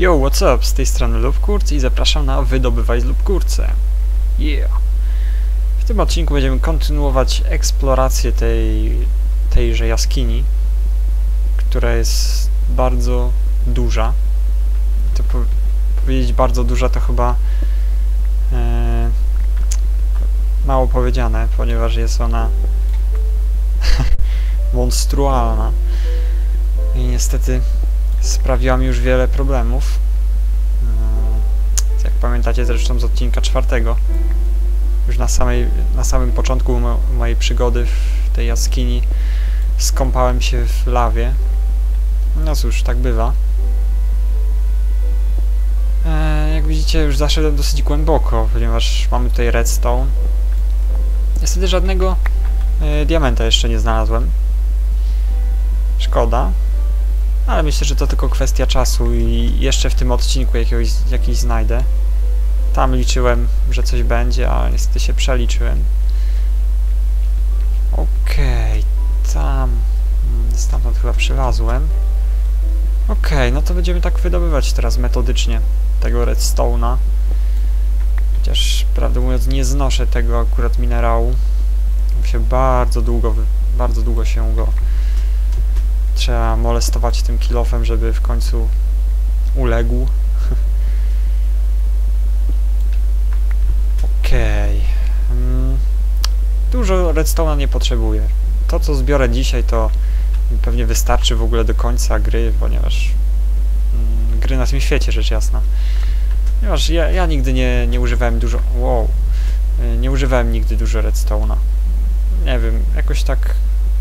Yo, what's up? Z tej strony Lubkurc i zapraszam na Wydobywaj z Lubkurce. Yeah! W tym odcinku będziemy kontynuować eksplorację tej, tejże jaskini, która jest bardzo duża. To po, powiedzieć bardzo duża to chyba e, mało powiedziane, ponieważ jest ona monstrualna. I niestety sprawiła mi już wiele problemów. Mm, Jak pamiętacie zresztą z odcinka czwartego, już na, samej, na samym początku mo mojej przygody w tej jaskini skąpałem się w lawie. No cóż, tak bywa. E, jak widzicie, już zaszedłem dosyć głęboko, ponieważ mamy tutaj redstone. Niestety żadnego e, diamenta jeszcze nie znalazłem. Szkoda, ale myślę, że to tylko kwestia czasu i jeszcze w tym odcinku jakiegoś, jakiś znajdę. Tam liczyłem, że coś będzie, a niestety się przeliczyłem. Okej, okay, tam... Stamtąd chyba przylazłem. Okej, okay, no to będziemy tak wydobywać teraz metodycznie tego redstone'a. Chociaż, prawdę mówiąc, nie znoszę tego akurat minerału. Się bardzo długo, bardzo długo się go trzeba molestować tym kilofem, żeby w końcu uległ. Okej. Okay. Mm, dużo redstone'a nie potrzebuję. To, co zbiorę dzisiaj, to pewnie wystarczy w ogóle do końca gry, ponieważ mm, gry na tym świecie, rzecz jasna. Ponieważ ja, ja nigdy nie, nie używałem dużo... Wow. Nie używałem nigdy dużo redstone'a. Nie wiem, jakoś tak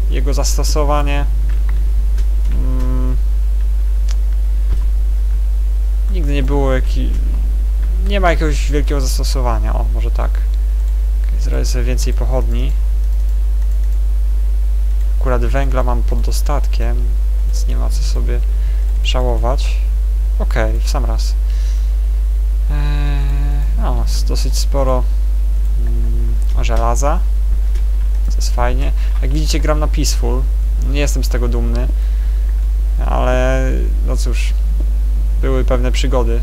jego zastosowanie nigdy nie było jaki... Nie ma jakiegoś wielkiego zastosowania, o, może tak. Zrobię sobie więcej pochodni. Akurat węgla mam pod dostatkiem, więc nie ma co sobie żałować. Okej, okay, w sam raz. Eee, o, jest dosyć sporo mm, żelaza. To jest fajnie. Jak widzicie, gram na Peaceful. Nie jestem z tego dumny ale no cóż, były pewne przygody.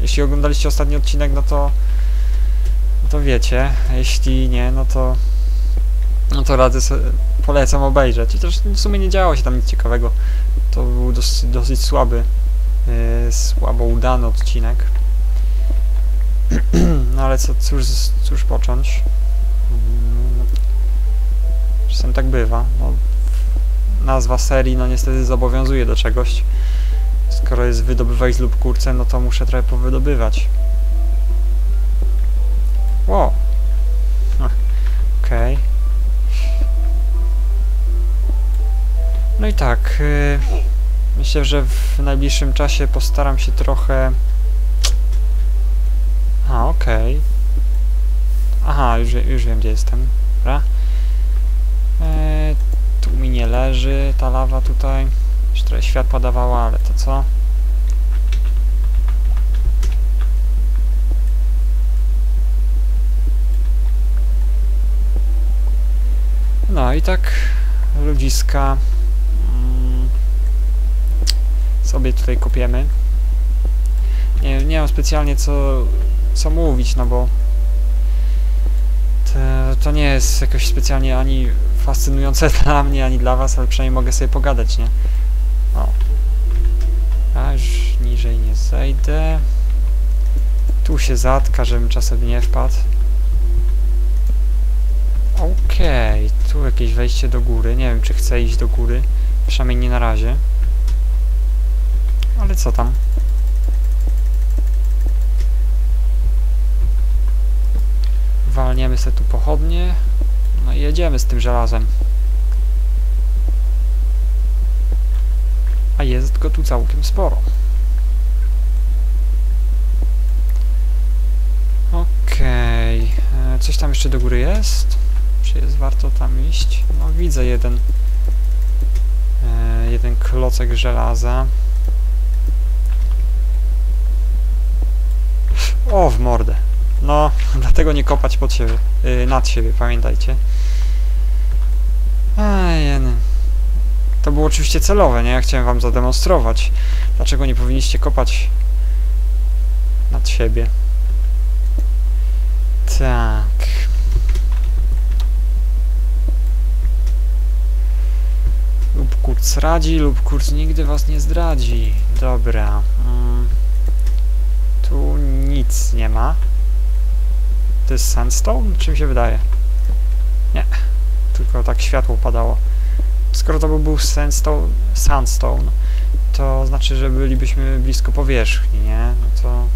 Jeśli oglądaliście ostatni odcinek, no to no to wiecie, jeśli nie, no to no to radzę sobie, polecam obejrzeć. Chociaż w sumie nie działo się tam nic ciekawego. To był dosyć, dosyć słaby, yy, słabo udany odcinek. no ale co, cóż, cóż począć? Czasem tak bywa. No, nazwa serii no niestety zobowiązuje do czegoś. Skoro jest wydobywaj lub kurce, no to muszę trochę powydobywać. Wow. Okej. Okay. No i tak. Yy, myślę, że w najbliższym czasie postaram się trochę... A, okej. Okay. Aha, już, już wiem, gdzie jestem. Dobra. Yy, tu mi nie leży ta lawa tutaj. Już trochę światła dawała, ale to co? No i tak ludziska mm, sobie tutaj kopiemy. Nie, nie mam specjalnie co, co mówić, no bo to, to nie jest jakoś specjalnie ani fascynujące dla mnie, ani dla was, ale przynajmniej mogę sobie pogadać, nie? Aż niżej nie zejdę. Tu się zatka, żebym czasem nie wpadł. Okej, okay, tu jakieś wejście do góry. Nie wiem, czy chcę iść do góry. Przynajmniej nie na razie. Ale co tam? Walniemy sobie tu pochodnie. No i jedziemy z tym żelazem. A jest go tu całkiem sporo. Okej. Okay. E, coś tam jeszcze do góry jest? Czy jest warto tam iść? No widzę jeden e, jeden klocek żelaza. O, w mordę. No, dlatego nie kopać pod siebie, yy, nad siebie, pamiętajcie. To było oczywiście celowe, nie? Ja chciałem wam zademonstrować, dlaczego nie powinniście kopać nad siebie. Tak. Lub kurz radzi, lub kurz nigdy was nie zdradzi. Dobra. Mm. Tu nic nie ma. To jest sandstone? Czy mi się wydaje? Nie. Tylko tak światło padało. Skoro to by był sandstone, sandstone to znaczy, że bylibyśmy blisko powierzchni, nie? No to...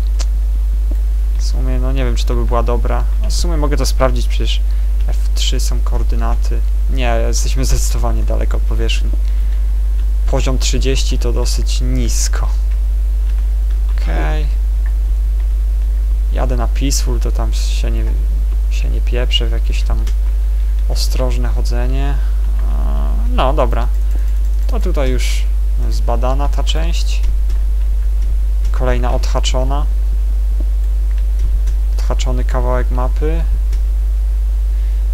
W sumie, no nie wiem, czy to by była dobra. No w sumie mogę to sprawdzić, przecież F3 są koordynaty. Nie, jesteśmy zdecydowanie daleko od powierzchni. Poziom 30 to dosyć nisko. Okej. Okay. Jadę na Peaceful, to tam się nie, się nie pieprzę w jakieś tam ostrożne chodzenie. No, dobra. To tutaj już zbadana ta część. Kolejna odhaczona. Odhaczony kawałek mapy.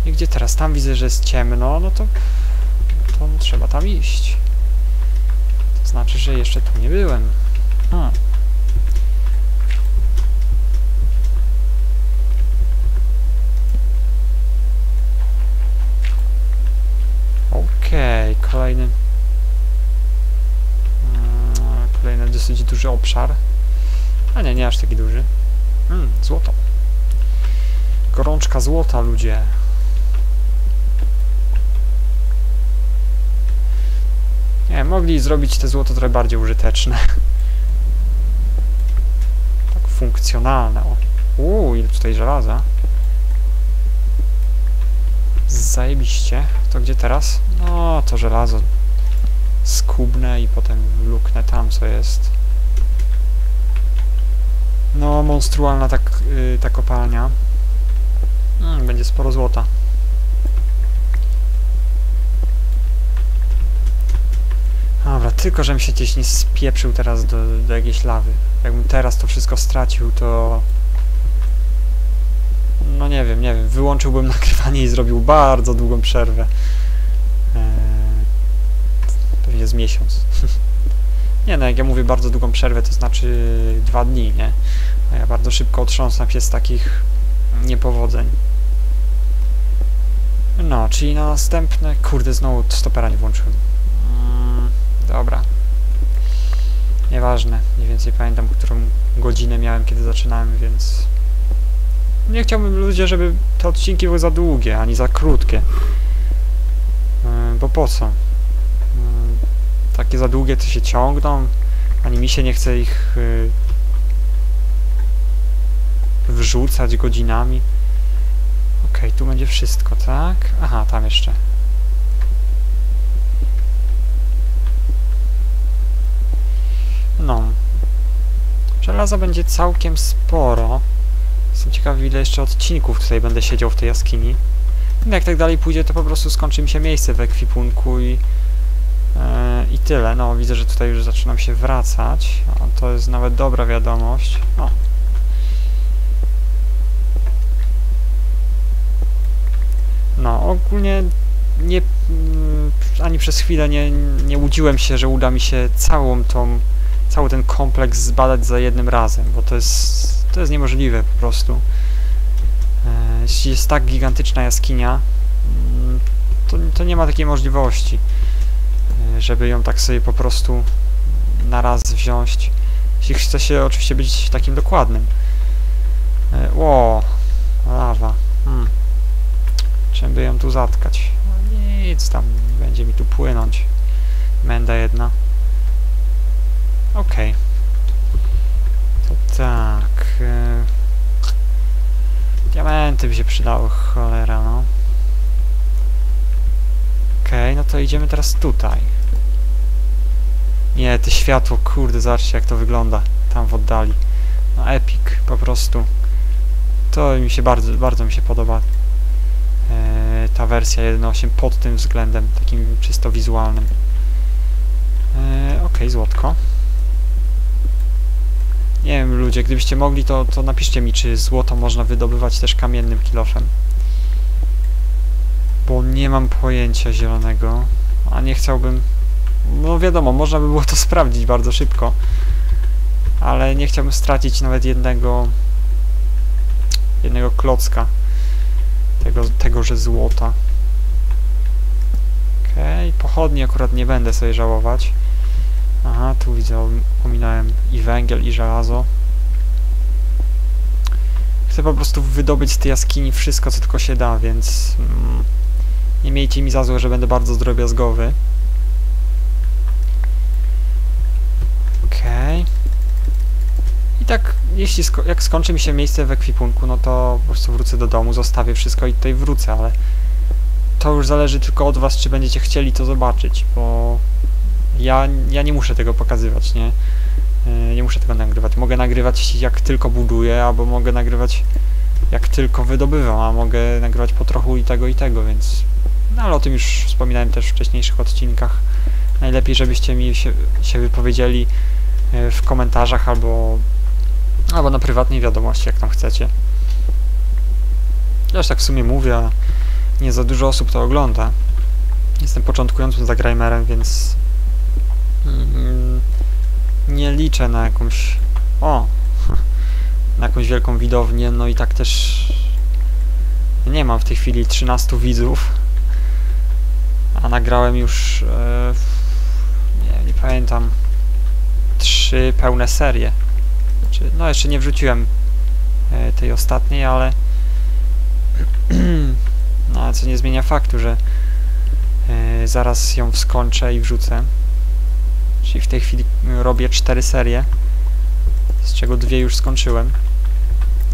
I gdzie teraz? Tam widzę, że jest ciemno, no to, to trzeba tam iść. To znaczy, że jeszcze tu nie byłem. Hmm. Okej, okay, kolejny mm, kolejny dosyć duży obszar. A nie, nie aż taki duży. Mm, złoto. Gorączka złota, ludzie. Nie, mogli zrobić te złoto trochę bardziej użyteczne. Tak funkcjonalne. O. Uuu, ile tutaj żelaza. Zajebiście. To gdzie teraz? No, to żelazo skubnę i potem luknę tam, co jest. No, monstrualna tak, yy, ta kopalnia. Hmm, będzie sporo złota. Dobra, tylko żebym się gdzieś nie spieprzył teraz do, do jakiejś lawy. Jakbym teraz to wszystko stracił, to... No nie wiem, nie wiem. Wyłączyłbym nagrywanie i zrobił bardzo długą przerwę. Eee, pewnie z miesiąc. nie no, jak ja mówię bardzo długą przerwę, to znaczy dwa dni, nie? A ja bardzo szybko otrząsam się z takich niepowodzeń. No, czyli na następne... Kurde, znowu stopera nie włączyłem. Mm, dobra. Nieważne. Mniej więcej pamiętam, którą godzinę miałem, kiedy zaczynałem, więc... Nie chciałbym ludzie, żeby te odcinki były za długie, ani za krótkie. Yy, bo po co? Yy, takie za długie to się ciągną, ani mi się nie chce ich yy, wrzucać godzinami. Ok, tu będzie wszystko, tak? Aha, tam jeszcze. No. Żelaza będzie całkiem sporo. Jestem ciekawy, ile jeszcze odcinków tutaj będę siedział w tej jaskini. No jak tak dalej pójdzie, to po prostu skończy mi się miejsce w ekwipunku i, yy, i tyle. No, widzę, że tutaj już zaczynam się wracać. O, to jest nawet dobra wiadomość. O, No, ogólnie nie, mm, ani przez chwilę nie, nie łudziłem się, że uda mi się całą tą, cały ten kompleks zbadać za jednym razem, bo to jest, to jest niemożliwe po prostu. Jeśli jest tak gigantyczna jaskinia, mm, to, to nie ma takiej możliwości, e, żeby ją tak sobie po prostu na raz wziąć. Jeśli chce się oczywiście być takim dokładnym. E, ło, lawa. Hmm. Czym by ją tu zatkać? No nic, tam będzie mi tu płynąć. Menda jedna. Okej. Okay. To tak. E, diamenty by się przydały, cholera, no. Okej, okay, no to idziemy teraz tutaj. Nie, te światło, kurde, zobaczcie jak to wygląda tam w oddali. No epic, po prostu. To mi się bardzo, bardzo mi się podoba e, ta wersja 1.8 pod tym względem, takim czysto wizualnym. E, ok, złotko. Nie wiem, ludzie, gdybyście mogli, to, to napiszcie mi, czy złoto można wydobywać też kamiennym kilofem. Bo nie mam pojęcia zielonego, a nie chciałbym... No wiadomo, można by było to sprawdzić bardzo szybko. ale nie chciałbym stracić nawet jednego jednego klocka tego, tegoże złota. Okej, okay. pochodni akurat nie będę sobie żałować. Aha, tu widzę, ominąłem i węgiel, i żelazo. Chcę po prostu wydobyć z tej jaskini wszystko, co tylko się da, więc mm, nie miejcie mi za złe, że będę bardzo drobiazgowy. Okej. Okay. I tak, jeśli sko jak skończy mi się miejsce w ekwipunku, no to po prostu wrócę do domu, zostawię wszystko i tutaj wrócę, ale to już zależy tylko od was, czy będziecie chcieli to zobaczyć, bo ja, ja nie muszę tego pokazywać, nie? E, nie muszę tego nagrywać. Mogę nagrywać jak tylko buduję, albo mogę nagrywać jak tylko wydobywam, a mogę nagrywać po trochu i tego i tego, więc... No ale o tym już wspominałem też w wcześniejszych odcinkach. Najlepiej, żebyście mi się, się wypowiedzieli e, w komentarzach albo, albo na prywatnej wiadomości, jak tam chcecie. Ja już tak w sumie mówię, a nie za dużo osób to ogląda. Jestem początkującym zagrajmerem, więc nie liczę na jakąś... O! Na jakąś wielką widownię, no i tak też nie mam w tej chwili 13 widzów, a nagrałem już, e, nie, nie pamiętam, trzy pełne serie. Znaczy, no jeszcze nie wrzuciłem e, tej ostatniej, ale no co nie zmienia faktu, że e, zaraz ją skończę i wrzucę. Czyli w tej chwili robię cztery serie, z czego dwie już skończyłem.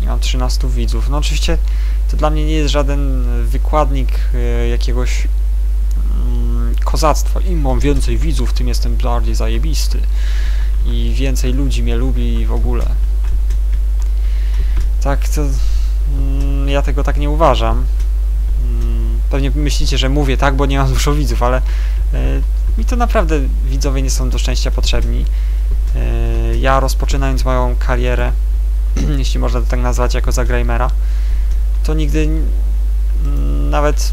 I mam 13 widzów. No oczywiście to dla mnie nie jest żaden wykładnik y, jakiegoś mm, kozactwa. Im mam więcej widzów, tym jestem bardziej zajebisty. I więcej ludzi mnie lubi i w ogóle. Tak, to... Mm, ja tego tak nie uważam. Mm, pewnie myślicie, że mówię tak, bo nie mam dużo widzów, ale y, mi to naprawdę widzowie nie są do szczęścia potrzebni. E, ja rozpoczynając moją karierę, jeśli można to tak nazwać, jako zagrajmera, to nigdy nawet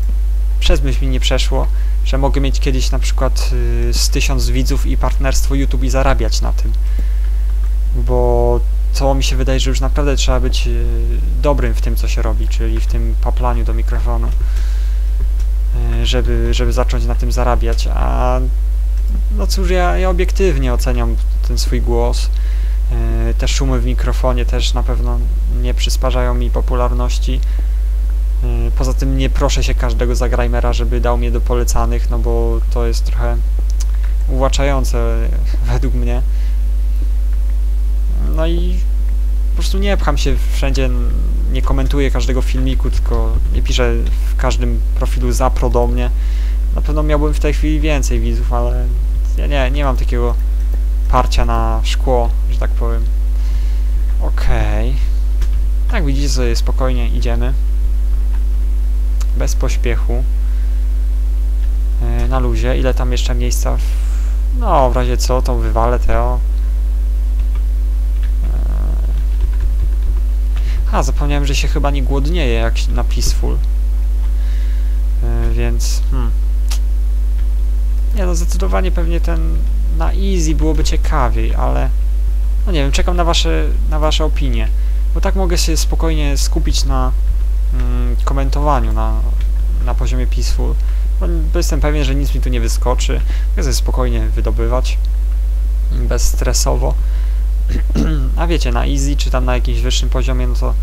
przez myśl mi nie przeszło, że mogę mieć kiedyś na przykład y, z tysiąc widzów i partnerstwo YouTube i zarabiać na tym. Bo to mi się wydaje, że już naprawdę trzeba być y, dobrym w tym, co się robi, czyli w tym paplaniu do mikrofonu. E, żeby, żeby zacząć na tym zarabiać, a no cóż, ja, ja obiektywnie oceniam ten swój głos. E, te szumy w mikrofonie też na pewno nie przysparzają mi popularności. E, poza tym nie proszę się każdego zagrajmera, żeby dał mnie do polecanych, no bo to jest trochę ułaczające według mnie. No i po prostu nie pcham się wszędzie nie komentuję każdego filmiku, tylko nie piszę w każdym profilu zapro do mnie. Na pewno miałbym w tej chwili więcej widzów, ale ja nie, nie mam takiego parcia na szkło, że tak powiem. Okej. Okay. Jak widzicie sobie spokojnie idziemy. Bez pośpiechu. Yy, na luzie. Ile tam jeszcze miejsca? W... No, w razie co, to wywalę Teo. A, zapomniałem, że się chyba nie głodnieje jak na Peaceful. Yy, więc... Hmm. Nie no, zdecydowanie pewnie ten na easy byłoby ciekawiej, ale... No nie wiem, czekam na wasze, na wasze opinie. Bo tak mogę się spokojnie skupić na mm, komentowaniu na, na poziomie Peaceful. Bo, jestem pewien, że nic mi tu nie wyskoczy. Mogę sobie spokojnie wydobywać. Bezstresowo. A wiecie, na easy czy tam na jakimś wyższym poziomie, no to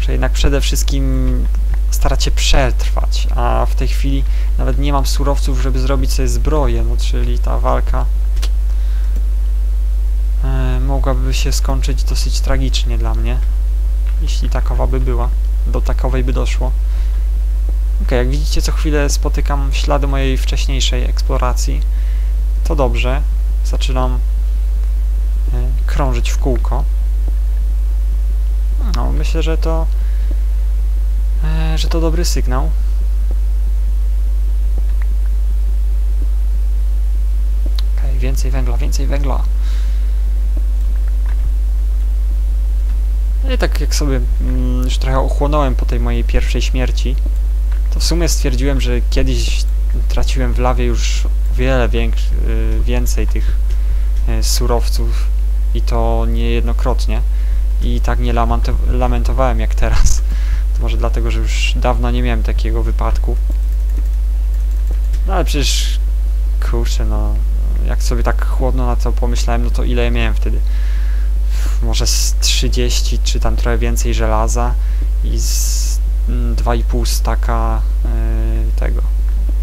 że jednak przede wszystkim starać się przetrwać, a w tej chwili nawet nie mam surowców, żeby zrobić sobie zbroję, no czyli ta walka e, mogłaby się skończyć dosyć tragicznie dla mnie, jeśli takowa by była, do takowej by doszło. Ok, jak widzicie co chwilę spotykam ślady mojej wcześniejszej eksploracji, to dobrze, zaczynam krążyć w kółko. No, myślę, że to e, że to dobry sygnał. Ok, więcej węgla, więcej węgla. No i tak jak sobie mm, już trochę ochłonąłem po tej mojej pierwszej śmierci, to w sumie stwierdziłem, że kiedyś traciłem w lawie już wiele większy, więcej tych e, surowców I to niejednokrotnie. I tak nie lamento lamentowałem jak teraz. To może dlatego, że już dawno nie miałem takiego wypadku. No ale przecież, kurczę, no, jak sobie tak chłodno na to pomyślałem, no to ile ja miałem wtedy? Może z 30, czy tam trochę więcej żelaza i z mm, 2,5 staka yy, tego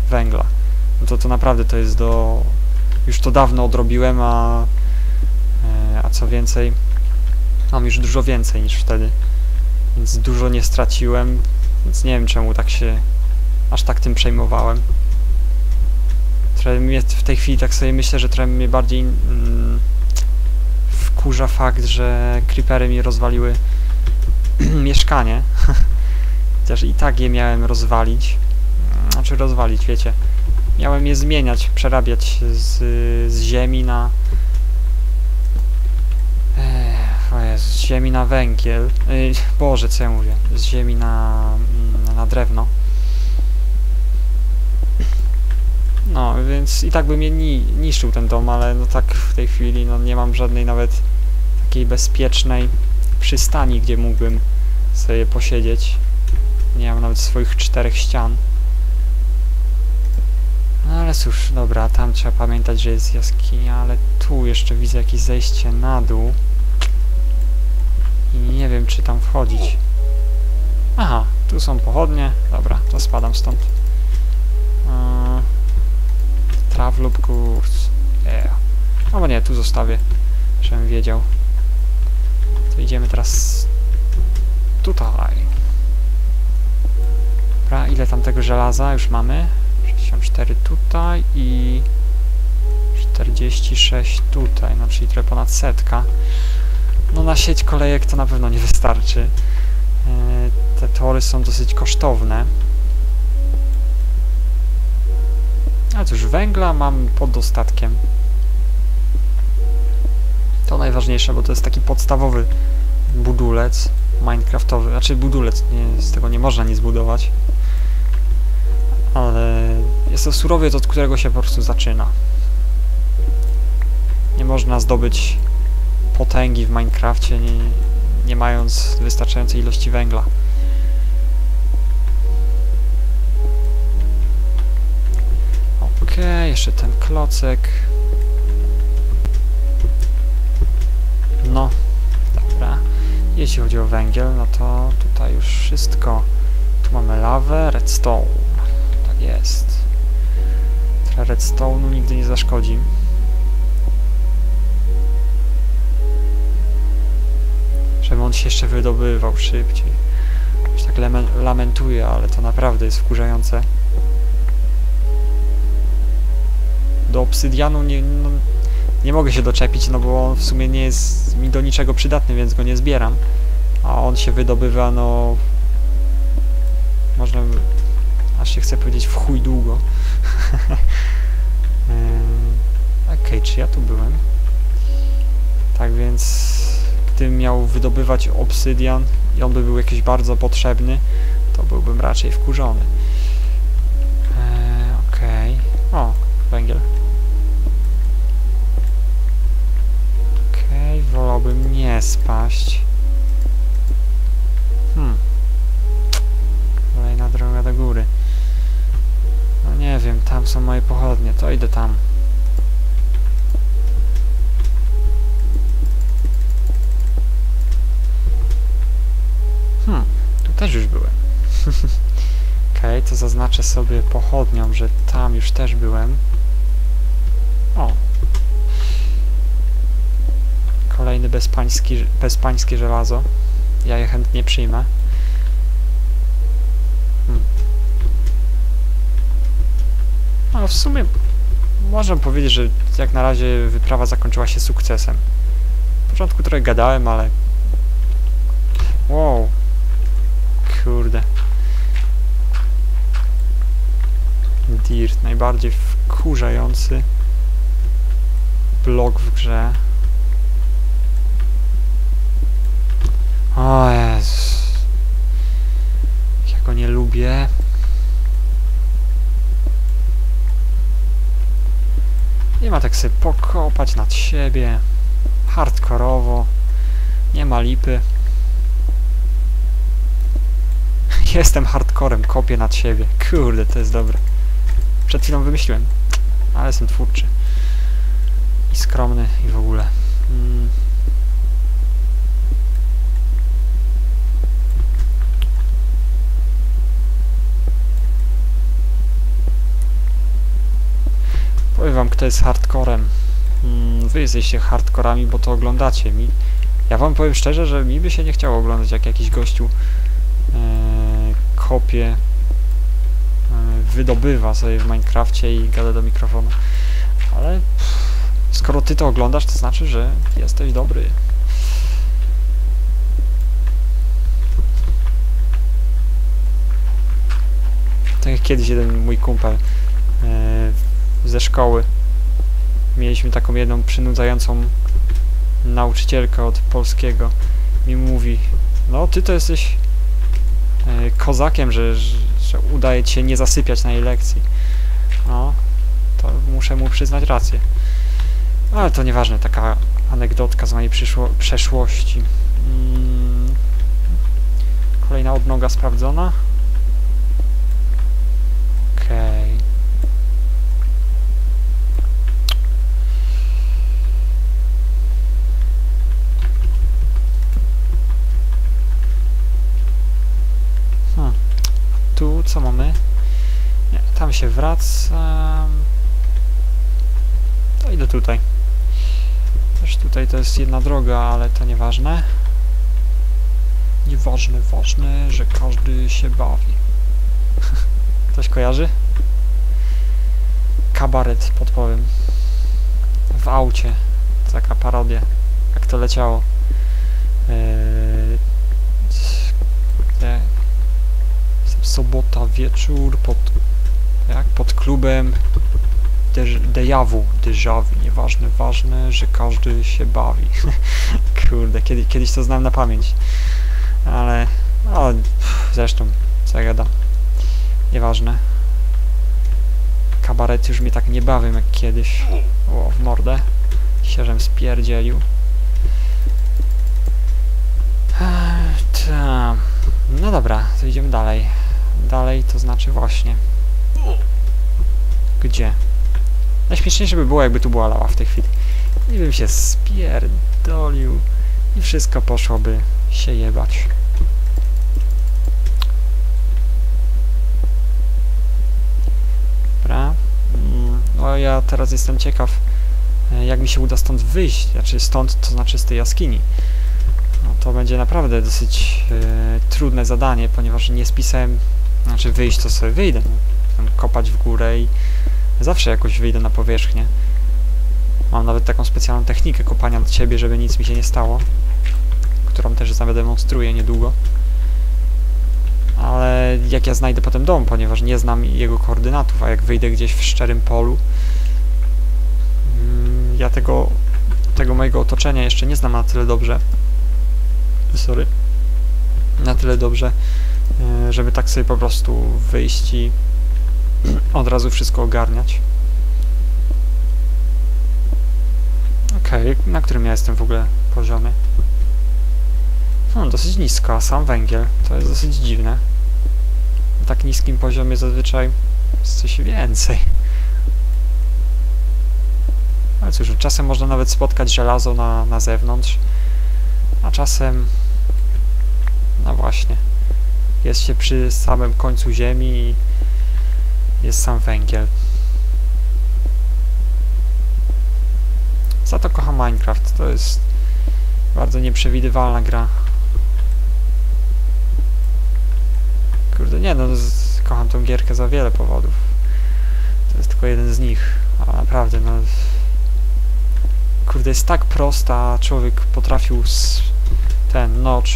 węgla. No to to naprawdę to jest do... Już to dawno odrobiłem, a co więcej, mam już dużo więcej niż wtedy. Więc dużo nie straciłem, więc nie wiem czemu tak się aż tak tym przejmowałem. Trochę mnie w tej chwili tak sobie myślę, że trochę mnie bardziej mm, wkurza fakt, że creepery mi rozwaliły mieszkanie. Chociaż i tak je miałem rozwalić. Znaczy rozwalić, wiecie. Miałem je zmieniać, przerabiać z, z ziemi na... z ziemi na węgiel. Yy, Boże, co ja mówię? Z ziemi na, mm, na drewno. No, więc i tak by mnie ni niszczył ten dom, ale no tak w tej chwili no nie mam żadnej nawet takiej bezpiecznej przystani, gdzie mógłbym sobie posiedzieć. Nie mam nawet swoich czterech ścian. No ale cóż, dobra, tam trzeba pamiętać, że jest jaskinia, ale tu jeszcze widzę jakieś zejście na dół. I nie wiem, czy tam wchodzić. Aha, tu są pochodnie. Dobra, to spadam stąd. Yy, traw lub kurs. Yeah. Albo nie, tu zostawię, żebym wiedział. To idziemy teraz tutaj. Dobra, ile tam tego żelaza już mamy? 64 tutaj i 46 tutaj, no czyli trochę ponad setka. No na sieć kolejek to na pewno nie wystarczy. Yy, te tory są dosyć kosztowne. A cóż, węgla mam pod dostatkiem. To najważniejsze, bo to jest taki podstawowy budulec minecraftowy. Znaczy budulec, nie, z tego nie można nic zbudować. Ale jest to surowiec, od którego się po prostu zaczyna. Nie można zdobyć potęgi w Minecrafcie, nie, nie mając wystarczającej ilości węgla. Okej, okay, jeszcze ten klocek. No, dobra. Jeśli chodzi o węgiel, no to tutaj już wszystko. Tu mamy lawę, redstone. Tak jest. Trochę redstone'u nigdy nie zaszkodzi. On się jeszcze wydobywał szybciej. Już tak lamentuję, ale to naprawdę jest wkurzające. do obsydianu nie, no, nie mogę się doczepić, no bo on w sumie nie jest mi do niczego przydatny, więc go nie zbieram. A on się wydobywa, no... Można... Aż się chce powiedzieć w chuj długo. Okej, okay, czy ja tu byłem? Tak więc... Gdybym miał wydobywać obsydian i on by był jakiś bardzo potrzebny, to byłbym raczej wkurzony. Eee, Okej. Okay. O, węgiel. wolałbym nie spaść. Hmm. Kolejna droga do góry. No nie wiem, tam są moje pochodnie, to idę tam. Też już byłem. Okej, okay, to zaznaczę sobie pochodnią, że tam już też byłem. O, Kolejny bezpański, bezpańskie żelazo. Ja je chętnie przyjmę. Hmm. No w sumie można powiedzieć, że jak na razie wyprawa zakończyła się sukcesem. W początku trochę gadałem, ale... Wow. Kurde. Dirt, najbardziej wkurzający blok w grze. O Jezus. Ja go nie lubię. Nie ma tak sobie pokopać nad siebie. hardkorowo, nie ma lipy. Jestem hardcorem, kopię nad siebie. Kurde, to jest dobre. Przed chwilą wymyśliłem, ale jestem twórczy. I skromny i w ogóle. Mm. Powiem wam, kto jest hardcorem. Mm, wy jesteście hardkorami, bo to oglądacie mi. Ja wam powiem szczerze, że mi by się nie chciało oglądać, jak jakiś gościu e, kopie, e, wydobywa sobie w Minecrafcie i gada do mikrofonu. Ale pff, skoro ty to oglądasz, to znaczy, że jesteś dobry. Tak jak kiedyś jeden mój kumpel e, ze szkoły. Mieliśmy taką jedną przynudzającą nauczycielkę od polskiego. Mi mówi, no ty to jesteś kozakiem, że, że, udaje ci się nie zasypiać na jej lekcji. No, to muszę mu przyznać rację. Ale to nieważne, taka anegdotka z mojej przeszłości. Mm. Kolejna odnoga sprawdzona. Okej. Hmm. Tu co mamy? Nie, tam się wracam. To idę tutaj. Też tutaj to jest jedna droga, ale to nieważne. Nieważne, ważne, że każdy się bawi. Ktoś kojarzy? Kabaret, podpowiem. W aucie. Taka parodia. Jak to leciało. Eee, sobota wieczór pod, jak, pod klubem Dejawu, Dejawu, nieważne, ważne, że każdy się bawi. Kurde, kiedy, kiedyś to znam na pamięć. Ale, no, zresztą, co ja gadam. Nieważne. Kabaret już mnie tak nie bawią jak kiedyś. O, w mordę. Sierzem spierdzielił. Eee, ta. No dobra, to idziemy dalej. Dalej to znaczy właśnie. Gdzie? Najśmieszniejsze by było, jakby tu była lawa w tej chwili. I bym się spierdolił i wszystko poszłoby się jebać. Dobra. Mm, No ja teraz jestem ciekaw, e, jak mi się uda stąd wyjść. Znaczy stąd, to znaczy z tej jaskini. No to będzie naprawdę dosyć e, trudne zadanie, ponieważ nie spisałem, znaczy wyjść to sobie wyjdę, Tam kopać w górę i zawsze jakoś wyjdę na powierzchnię. Mam nawet taką specjalną technikę kopania od ciebie, żeby nic mi się nie stało, którą też zademonstruję niedługo. Ale jak ja znajdę potem dom, ponieważ nie znam jego koordynatów, a jak wyjdę gdzieś w szczerym polu, mm, ja tego, tego mojego otoczenia jeszcze nie znam na tyle dobrze. Sorry. Na tyle dobrze, e, żeby tak sobie po prostu wyjść i od razu wszystko ogarniać. Okej, okay, na którym ja jestem w ogóle poziomie? Hmm, dosyć nisko, a sam węgiel. To jest dosyć dziwne. Na tak niskim poziomie zazwyczaj jest coś więcej. Ale cóż, czasem można nawet spotkać żelazo na, na zewnątrz, a czasem... No właśnie. Jest się przy samym końcu ziemi i jest sam węgiel. Za to kocham Minecraft. To jest bardzo nieprzewidywalna gra. Kurde, nie no, kocham tą gierkę za wiele powodów. To jest tylko jeden z nich, ale naprawdę, no... Kurde, jest tak prosta, a człowiek potrafił ten notch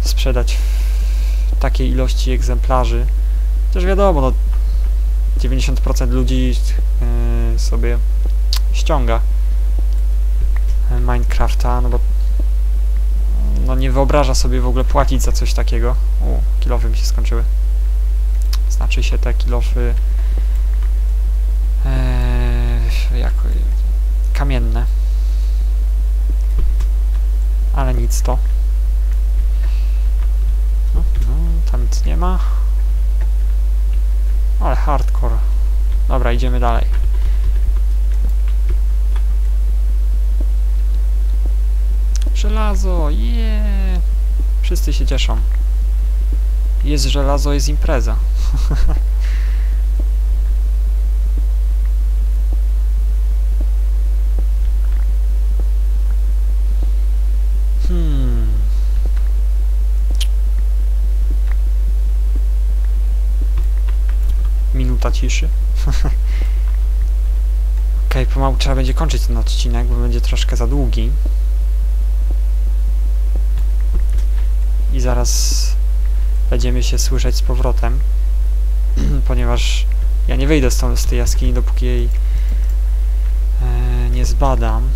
sprzedać w takiej ilości egzemplarzy. Też wiadomo, no 90% ludzi yy, sobie ściąga Minecrafta, no bo no nie wyobraża sobie w ogóle płacić za coś takiego. U, kilofy mi się skończyły. Znaczy się te kilofy yy, jako kamienne. Ale nic to. No, no, tam nic nie ma. Ale hardcore. Dobra, idziemy dalej. Żelazo, je! Wszyscy się cieszą. Jest żelazo, jest impreza. hmm. Minuta ciszy. Okej, pomału trzeba będzie kończyć ten odcinek, bo będzie troszkę za długi. I zaraz będziemy się słyszeć z powrotem, ponieważ ja nie wyjdę z, tą, z tej jaskini, dopóki jej e, nie zbadam.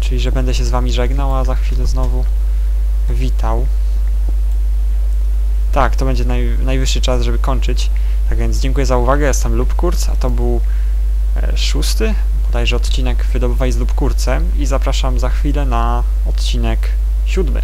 Czyli, że będę się z wami żegnał, a za chwilę znowu witał. Tak, to będzie naj, najwyższy czas, żeby kończyć. Tak więc dziękuję za uwagę, jestem Lubkurc, a to był e, szósty, bodajże odcinek Wydobywaj z Lubkurcem i zapraszam za chwilę na odcinek siódmy.